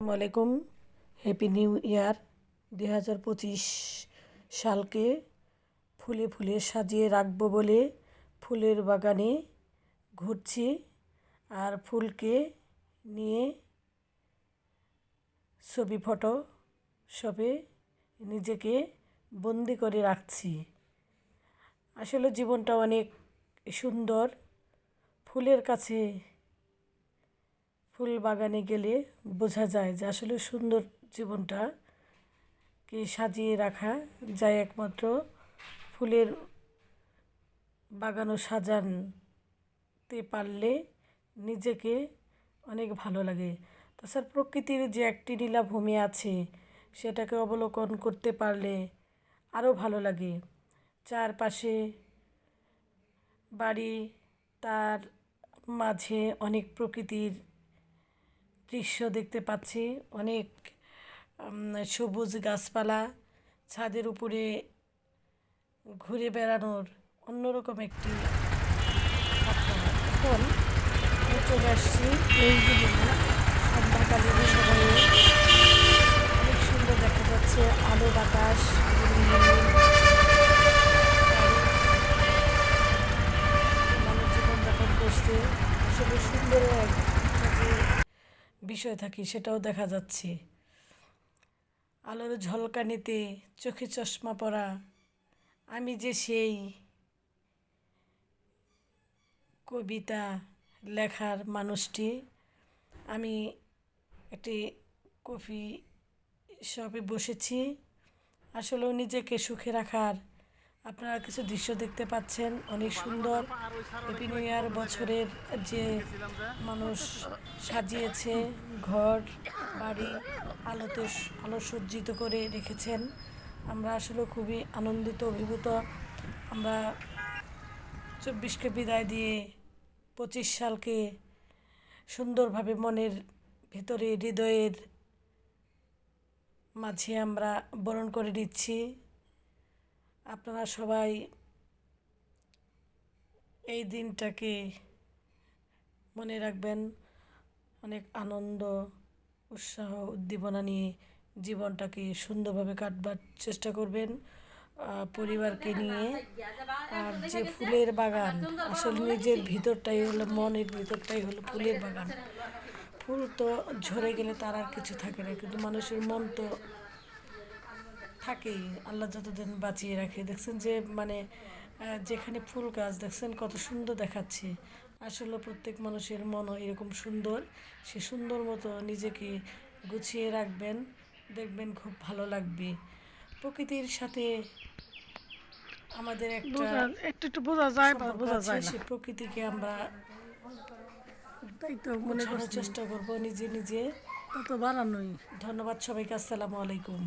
আলাইকুম। Happy new year দুই হাজার পঁচিশ সালকে ফুলে ফুলে সাজিয়ে রাখব বলে ফুলের বাগানে ঘুরছি আর ফুলকে নিয়ে ছবি, ফটো সবে নিজেকে বন্দি করে রাখছি। আসলে জীবনটা অনেক সুন্দর। ফুলের কাছে ফুল বাগানে গেলে বোঝা যায় যে আসলে সুন্দর জীবনটা কে সাজিয়ে রাখা যায় একমাত্র ফুলের বাগানও সাজানতে পারলে নিজেকে অনেক ভালো লাগে। তাছাড়া প্রকৃতির যে একটি নীলাভূমি আছে, সেটাকে অবলোকন করতে পারলে আরও ভালো লাগে। চারপাশে বাড়ি, তার মাঝে অনেক প্রকৃতির দৃশ্য দেখতে পাচ্ছি। অনেক সবুজ গাছপালা, ছাদের উপরে ঘুরে বেড়ানোর অন্যরকম একটি এখন চলে আসছি সন্ধ্যাকালীন সময়ে। অনেক সুন্দর দেখা যাচ্ছে, আলো, বাতাস মানুষ জীবনযাপন করছে। আসলে সুন্দর একটা যে বিষয় থাকি, সেটাও দেখা যাচ্ছে। আলোর ঝলকানিতে চোখে চশমা পরা, আমি যে সেই কবিতা লেখার মানুষটি, আমি একটি কফি শপে বসেছি। আসলেও নিজেকে সুখে রাখার আপনারা কিছু দৃশ্য দেখতে পাচ্ছেন, অনেক সুন্দর হ্যাপি নিউ ইয়ার বছরের যে মানুষ সাজিয়েছে, ঘর, বাড়ি, আলোতে স- আলো সজ্জিত করে রেখেছেন। আমরা আসলে খুবই আনন্দিত, অভিভূত। আমরা চব্বিশকে বিদায় দিয়ে পঁচিশ সালকে সুন্দরভাবে মনের ভেতরে হৃদয়ের মাঝে আমরা বরণ করে নিচ্ছি। আপনারা সবাই এই দিনটাকে মনে রাখবেন, অনেক আনন্দ, উৎসাহ, উদ্দীপনা নিয়ে জীবনটাকে সুন্দরভাবে কাটবার চেষ্টা করবেন। পরিবারকে নিয়ে, আর যে ফুলের বাগান, আসলে নিজের ভিতরটাই হলো, মনের ভিতরটাই হলো ফুলের বাগান। ফুল তো ঝরে গেলে তার আর কিছু থাকে না, কিন্তু মানুষের মন তো থাকেই আল্লাহ যতদিন বাঁচিয়ে রাখে। দেখছেন যে মানে যেখানে ফুল গাছ দেখছেন কত সুন্দর দেখাচ্ছে। আসলে প্রত্যেক মানুষের মনও এরকম সুন্দর। সে সুন্দর মতো নিজেকে গুছিয়ে রাখবেন দেখবেন খুব ভালো লাগবে। প্রকৃতির সাথে আমাদের একটা একটু একটু বোঝা যায় বা বোঝা যায় সে প্রকৃতিকে আমরা তাই তো মনে করছি। চেষ্টা করব নিজে নিজে। তত বাড়ানোই। ধন্যবাদ সবাইকে আসসালামু আলাইকুম।